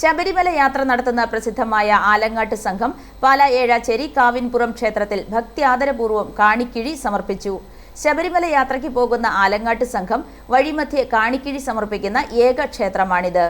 ശബരിമല യാത്ര നടത്തുന്ന പ്രസിദ്ധമായ ആലങ്ങാട്ട് സംഘം പാല ഏഴാച്ചേരി കാവിൻപുറം ക്ഷേത്രത്തിൽ ഭക്തി ആദരപൂർവം കാണിക്കിഴി സമർപ്പിച്ചു. ശബരിമല യാത്രയ്ക്ക് പോകുന്ന ആലങ്ങാട്ട് സംഘം വഴിമധ്യേ കാണിക്കിഴി സമർപ്പിക്കുന്ന ഏക ക്ഷേത്രമാണിത്.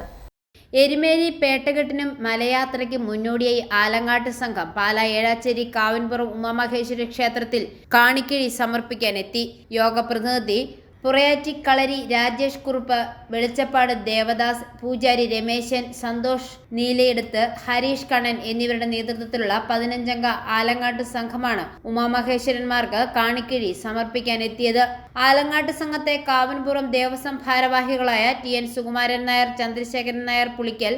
എരുമേലി പേട്ടകെട്ടിനും മലയാത്രയ്ക്ക് മുന്നോടിയായി ആലങ്ങാട്ട് സംഘം പാല ഏഴാച്ചേരി കാവിൻപുറം ഉമാമഹേശ്വരി ക്ഷേത്രത്തിൽ കാണിക്കിഴി സമർപ്പിക്കാനെത്തി. യോഗ പ്രതിനിധി പുറയാറ്റിക്കളരി രാജേഷ് കുറുപ്പ് വെളിച്ചപ്പാട് ദേവദാസ് പൂജാരി രമേശൻ സന്തോഷ് നീലയെടുത്ത് ഹരീഷ് കണ്ണൻ എന്നിവരുടെ നേതൃത്വത്തിലുള്ള പതിനഞ്ചംഗ ആലങ്ങാട്ട് സംഘമാണ് ഉമാമഹേശ്വരന്മാർക്ക് കാണിക്കിഴി സമർപ്പിക്കാനെത്തിയത്. ആലങ്ങാട്ട് സംഘത്തെ കാവൻപുറം ദേവസ്വം ഭാരവാഹികളായ T N Sukumaran Nair Chandrasekharan Nair Pulickal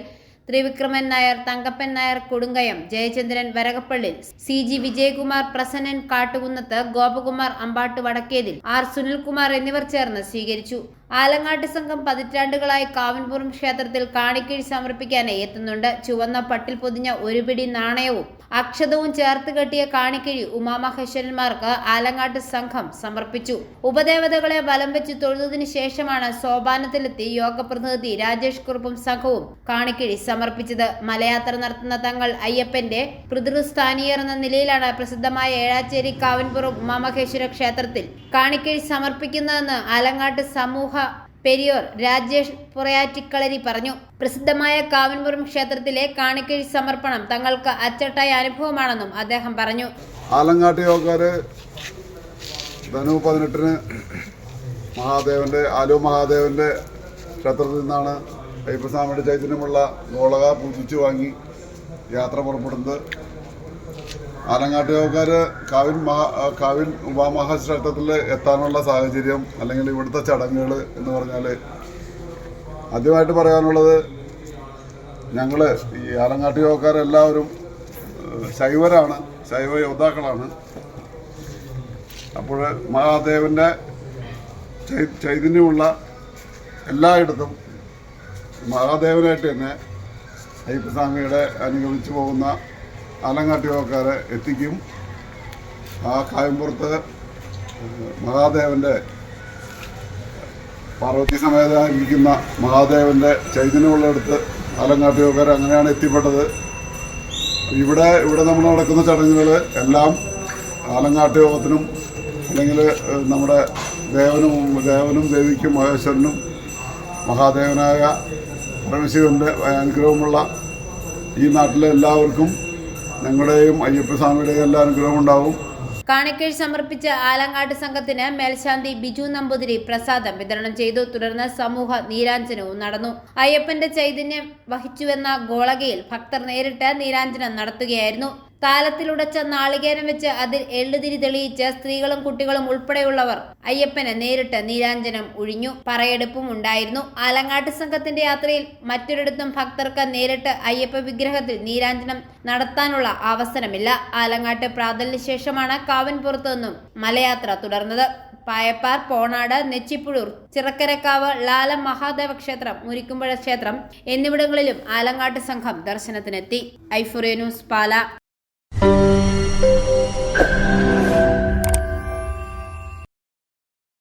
Thrivikraman Nair Thankappan Nair Kodunkayam Jayachandran Varakappally C G Vijayakumar Prasannan Kattukunnath Gopakumar Ambatt Vadakkethil R Sunilkumar എന്നിവർ ചേർന്ന് സ്വീകരിച്ചു. ആലങ്ങാട്ട് സംഘം പതിറ്റാണ്ടുകളായി കാവൻപുറം ക്ഷേത്രത്തിൽ കാണിക്കിഴി സമർപ്പിക്കാനായി എത്തുന്നുണ്ട്. ചുവന്ന പട്ടിൽ പൊതിഞ്ഞ ഒരു പിടി നാണയവും അക്ഷതവും ചേർത്ത് കെട്ടിയ കാണിക്കിഴി ഉമാമഹേശ്വരന്മാർക്ക് ആലങ്ങാട്ട് സംഘം സമർപ്പിച്ചു. ഉപദേവതകളെ വലം വെച്ച് തൊഴുതതിനു ശേഷമാണ് സോപാനത്തിലെത്തി യോഗ പ്രതിനിധി രാജേഷ് കുറുപ്പും സംഘവും കാണിക്കിഴി സമർപ്പിച്ചത്. മലയാത്ര നടത്തുന്ന തങ്ങൾ അയ്യപ്പന്റെ പിതൃസ്ഥാനീയർ എന്ന നിലയിലാണ് പ്രസിദ്ധമായ ഏഴാച്ചേരി കാവൻപുറം ഉമാമഹേശ്വര ക്ഷേത്രത്തിൽ കാണിക്കിഴി സമർപ്പിക്കുന്നതെന്ന് ആലങ്ങാട്ട് സമൂഹ പെരിയോർ രാജേഷ് പുറയാറ്റിക്കളരി പറഞ്ഞു. പ്രസിദ്ധമായ കാവൻപുരം ക്ഷേത്രത്തിലെ കാണിക്കഴി സമർപ്പണം തങ്ങൾക്ക് അച്ചട്ടായ അനുഭവമാണെന്നും അദ്ദേഹം പറഞ്ഞു. ആലങ്ങാട്ട് യോഗക്കാര് ധനു പതിനെട്ടിന് മഹാദേവന്റെ ആലു മഹാദേവന്റെ ക്ഷേത്രത്തിൽ നിന്നാണ് അയ്യപ്പസ്വാമിയുടെ ചൈതന്യമുള്ള ഗോളക പൂജിച്ചു വാങ്ങി യാത്ര പുറപ്പെടുന്നത്. ആലങ്ങാട്ട് യോഗക്കാര് കാവിൻ മഹാ കാവിൻ ഉപമഹാക്ഷേത്രത്തിൽ എത്താനുള്ള സാഹചര്യം അല്ലെങ്കിൽ ഇവിടുത്തെ ചടങ്ങുകൾ എന്ന് പറഞ്ഞാൽ ആദ്യമായിട്ട് പറയാനുള്ളത് ഞങ്ങൾ ഈ ആലങ്ങാട്ട് ശൈവരാണ് ശൈവ യോദ്ധാക്കളാണ്. അപ്പോൾ മഹാദേവന്റെ ചൈതന്യമുള്ള എല്ലായിടത്തും മഹാദേവനായിട്ട് തന്നെ അയ്യപ്പസ്വാമിയുടെ അനുഗമിച്ചു പോകുന്ന ആലങ്ങാട്ട് യോഗക്കാരെ എത്തിക്കും. ആ കായംപുറത്ത് മഹാദേവന്റെ പാർവതി സമേതായിരിക്കുന്ന മഹാദേവന്റെ ചൈതന്യമുള്ളടുത്ത് ആലങ്ങാട്ട് യോഗക്കാർ അങ്ങനെയാണ് എത്തിപ്പെട്ടത്. ഇവിടെ ഇവിടെ നമ്മൾ നടക്കുന്ന ചടങ്ങുകൾ എല്ലാം ആലങ്ങാട്ട് യോഗത്തിനും അല്ലെങ്കിൽ നമ്മുടെ ദേവനും ദേവനും ദേവിക്കും മഹേശ്വരനും മഹാദേവനായ പരമശിവന്റെ അനുഗ്രഹമുള്ള ഈ നാട്ടിലെ എല്ലാവർക്കും ഞങ്ങളുടെയും അയ്യപ്പസ്വാമിയുടെയും എല്ലാ അനുഗ്രഹം ഉണ്ടാവും. കാണിക്കിഴി സമർപ്പിച്ച ആലങ്ങാട്ട് സംഘത്തിന് മേൽശാന്തി ബിജു നമ്പൂതിരി പ്രസാദം വിതരണം ചെയ്തു. തുടർന്ന് സമൂഹ നീരാഞ്ജനവും നടന്നു. അയ്യപ്പന്റെ ചൈതന്യം വഹിച്ചുവെന്ന ഗോളകയിൽ ഭക്തർ നേരിട്ട് നീരാഞ്ജനം നടത്തുകയായിരുന്നു. താലത്തിലുടച്ച നാളികേരം വെച്ച് അതിൽ എള്ളുതിരി തെളിയിച്ച് സ്ത്രീകളും കുട്ടികളും ഉൾപ്പെടെയുള്ളവർ അയ്യപ്പനെ നേരിട്ട് നീരാഞ്ജനം ഒഴിഞ്ഞു പറയെടുപ്പും ഉണ്ടായിരുന്നു. ആലങ്ങാട്ട് സംഘത്തിന്റെ യാത്രയിൽ മറ്റൊരിടത്തും ഭക്തർക്ക് നേരിട്ട് അയ്യപ്പ വിഗ്രഹത്തിൽ നീരാഞ്ജനം നടത്താനുള്ള അവസരമില്ല. ആലങ്ങാട്ട് പ്രാതലിന് ശേഷമാണ് കാവൻപുറത്തു നിന്നും മലയാത്ര തുടർന്നത്. പായപ്പാർ പോണാട് നെച്ചിപ്പുഴൂർ ചിറക്കരക്കാവ് ലാല മഹാദേവ ക്ഷേത്രം മുരിക്കുമ്പഴ ക്ഷേത്രം എന്നിവിടങ്ങളിലും ആലങ്ങാട്ട് സംഘം ദർശനത്തിനെത്തി. ഐഫുറിയ ന്യൂസ് പാല.